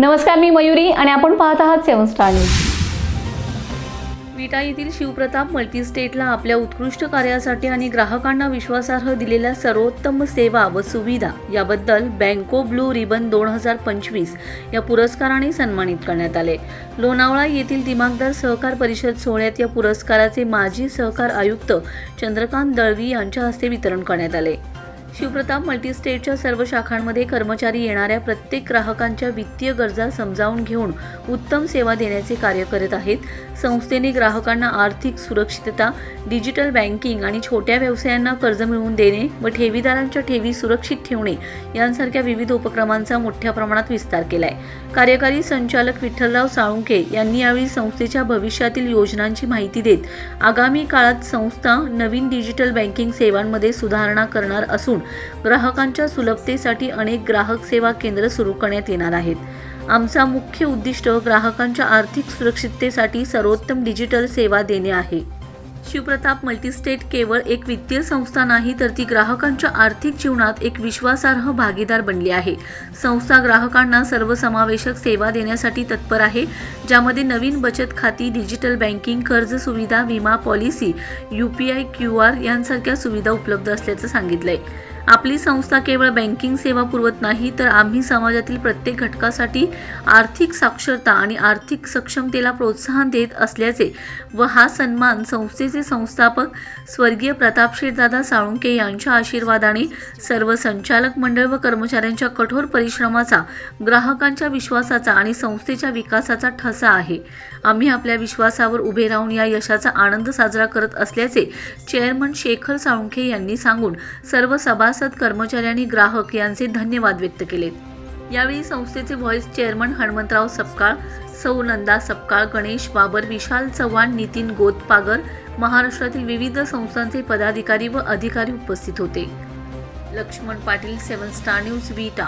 नमस्कार मी मयुरी आणि आपण पाहत आहात सेवन स्टार न्यूज. विटा येथील शिवप्रताप मल्टीस्टेटला आपल्या उत्कृष्ट कार्यासाठी आणि ग्राहकांना विश्वासार्ह दिलेल्या सर्वोत्तम सेवा व सुविधा याबद्दल बँको ब्लू रिबन दोन हजार पंचवीस या पुरस्काराने सन्मानित करण्यात आले. लोणावळा येथील दिमागदार सहकार परिषद सोहळ्यात या पुरस्काराचे माजी सहकार आयुक्त चंद्रकांत दळवी यांच्या हस्ते वितरण करण्यात आले. शिवप्रताप मल्टीस्टेटच्या सर्व शाखांमध्ये कर्मचारी येणाऱ्या प्रत्येक ग्राहकांच्या वित्तीय गरजा समजावून घेऊन उत्तम सेवा देण्याचे कार्य करत आहेत. संस्थेने ग्राहकांना आर्थिक सुरक्षितता डिजिटल बँकिंग आणि छोट्या व्यवसायांना कर्ज मिळवून देणे व ठेवीदारांच्या ठेवी सुरक्षित ठेवणे यांसारख्या विविध उपक्रमांचा मोठ्या प्रमाणात विस्तार केलाय. कार्यकारी संचालक विठ्ठलराव साळुंके यांनी यावेळी संस्थेच्या भविष्यातील योजनांची माहिती देत आगामी काळात संस्था नवीन डिजिटल बँकिंग सेवांमध्ये सुधारणा करणार असून ग्राहकांच्या सुलभतेसाठी अनेक ग्राहक सेवा केंद्र सुरू करण्यात येणार आहेत. आमचा मुख्य उद्दिष्ट ग्राहकांच्या आर्थिक सुरक्षिततेसाठी सर्वोत्तम डिजिटल सेवा देणे आहे. शिवप्रताप मल्टीस्टेट केवळ एक वित्तीय संस्था नाही तर ती ग्राहकांच्या आर्थिक जीवनात एक विश्वासार्ह भागीदार बनली आहे. संस्था ग्राहकांना सर्वसमावेशक सेवा देण्यासाठी तत्पर आहे ज्यामध्ये नवीन बचत खाती डिजिटल बँकिंग कर्ज सुविधा विमा policy U P I Q R यांसारख्या सुविधा उपलब्ध असल्याचं सांगितलं आहे आपली संस्था केवळ बँकिंग सेवा पुरवत नाही तर आम्ही समाजातील प्रत्येक घटकासाठी आर्थिक साक्षरता आणि आर्थिक सक्षमतेला प्रोत्साहन देत असल्याचे व हा सन्मान संस्थेचे संस्थापक स्वर्गीय प्रतापशेठदादा साळुंके यांच्या आशीर्वादाने सर्व संचालक मंडळ व कर्मचाऱ्यांच्या कठोर परिश्रमाचा ग्राहकांच्या विश्वासाचा आणि संस्थेच्या विकासाचा ठसा आहे. आम्ही आपल्या विश्वासावर उभे राहून या यशाचा आनंद साजरा करत असल्याचे चेअरमन शेखर साळुंखे यांनी सांगून सर्व सभासद कर्मचारी आणि ग्राहक यांचे धन्यवाद व्यक्त केले. यावेळी संस्थेचे व्हॉइस चेअरमन हनुमंतराव सपकाळ सौ नंदा सपकाळ गणेश बाबर विशाल चव्हाण नितीन गोतपागर महाराष्ट्रातील विविध संस्थांचे पदाधिकारी व अधिकारी उपस्थित होते. Laxman Patil seven star news Vita